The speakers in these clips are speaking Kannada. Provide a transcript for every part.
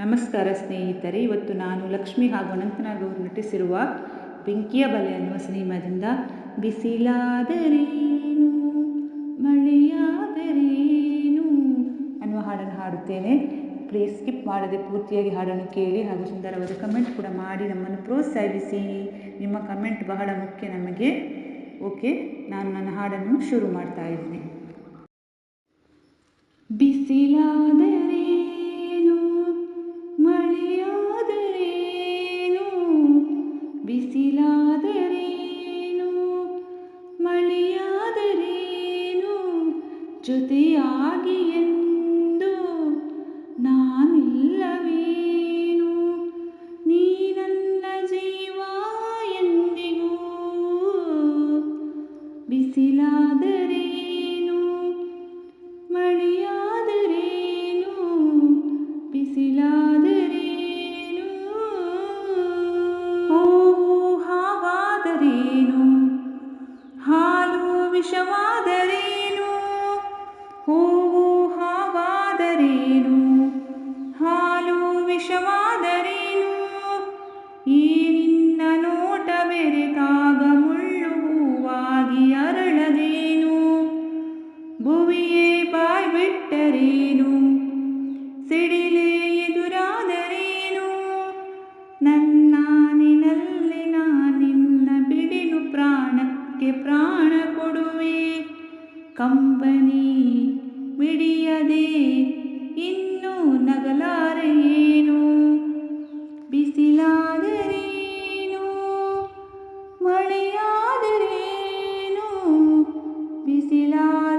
ನಮಸ್ಕಾರ ಸ್ನೇಹಿತರೆ, ಇವತ್ತು ನಾನು ಲಕ್ಷ್ಮಿ ಹಾಗೂ ಅನಂತನಾಗ್ ಅವರು ನಟಿಸಿರುವ ಬೆಂಕಿಯ ಬಲೆ ಅನ್ನುವ ಸಿನಿಮಾದಿಂದ ಬಿಸಿಲಾದರೇನು, ಮಳೆಯಾದರೇನು ಅನ್ನುವ ಹಾಡನ್ನು ಹಾಡುತ್ತೇನೆ. ಪ್ಲೀಸ್ ಸ್ಕಿಪ್ ಮಾಡದೆ ಪೂರ್ತಿಯಾಗಿ ಹಾಡನ್ನು ಕೇಳಿ ಹಾಗೂ ಸುಂದರವಾದ ಕಮೆಂಟ್ ಕೂಡ ಮಾಡಿ ನಮ್ಮನ್ನು ಪ್ರೋತ್ಸಾಹಿಸಿ. ನಿಮ್ಮ ಕಮೆಂಟ್ ಬಹಳ ಮುಖ್ಯ ನಮಗೆ. ಓಕೆ ನಾನು ನನ್ನ ಹಾಡನ್ನು ಶುರು ಮಾಡ್ತಾ ಇದ್ದೀನಿ. ಬಿಸಿಲಾದರೇನು ಜೊತೆಯಾಗಿ ಎಂದು ನಾನಿಲ್ಲವೇನು? ನೀ ನನ್ನ ಜೀವ ಎಂದಿಗೂ. ಬಿಸಿಲಾದರೇನು? ಮಳೆಯಾದರೇನು? ಬಿಸಿಲಾದರೇನು? ಓ ಹಾವಾದರೇನು ಹಾಲು ವಿಷವಾದರೇನು? ಹೂವು ಹಾವಾದರೇನು ಹಾಲು ವಿಷವಾದರೇನು? ಈ ನಿನ್ನ ನೋಟ ಬೆರೆತಾಗ ಮುಳ್ಳು ಹೂವಾಗಿ ಅರಳದೇನು? ಭುವಿಯೇ ಬಾಯ್ ಬಿಟ್ಟರೇನು? ಸಿಡಿಲೇ ಎದುರಾದರೇನು? ನನ್ನ ನಿನಲ್ಲಿ ನಿನ್ನ ಬಿಡಿನು ಪ್ರಾಣಕ್ಕೆ ಪ್ರಾಣ ಕೊಡುವೆ. ಕಂಬನಿ ಮಿಡಿಯದೆ ಇನ್ನೂ ಏನು? ಬಿಸಿಲಾದರೇನು? ಮಳೆಯಾದರೇನು? ಬಿಸಿಲಾದರೇನು?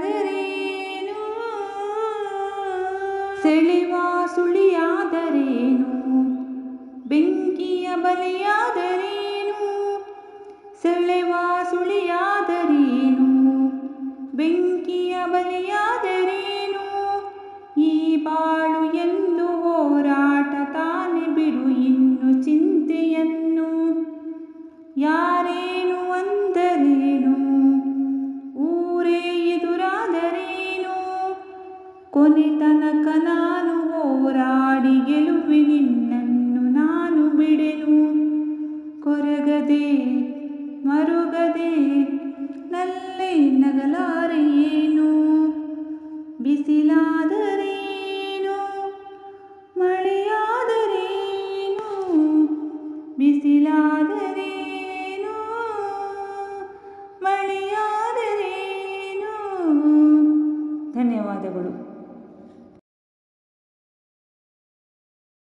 ಸೆಳೆವ ಸುಳಿಯಾದರೇನು? ಬೆಂಕಿಯ ಬಲಿಯಾದರೇನು? ಸೆಳೆವ ಸುಳಿಯಾದರೇನು? ಬೆಂಕಿಯ ಬಲಿಯಾದರೇನು? ಬಾಳು ಎಂದು ಹೋರಾಟ ತಾನೆ ಬಿಡು ಇನ್ನು ಚಿಂತೆಯನ್ನು. ಯಾರೇನು ಅಂದರೇನು? ಊರೇ ಎದುರಾದರೇನು? ಕೊನೆ ತನಕ ನಾನು ಹೋರಾಡಿ ಗೆಲುವೆ ನಿನ್ನನ್ನು ನಾನು ಬಿಡೆನು. ಕೊರಗದೆ, ಮರುಗದೆ, ನಲ್ಲೇ ನಗಲಾರೆಯೇನು ಬಿಸಿಲಾದರೇನು ಮಳೆಯಾದರೇನು? ಮಳೆಯಾದರೇನು? ಧನ್ಯವಾದಗಳು.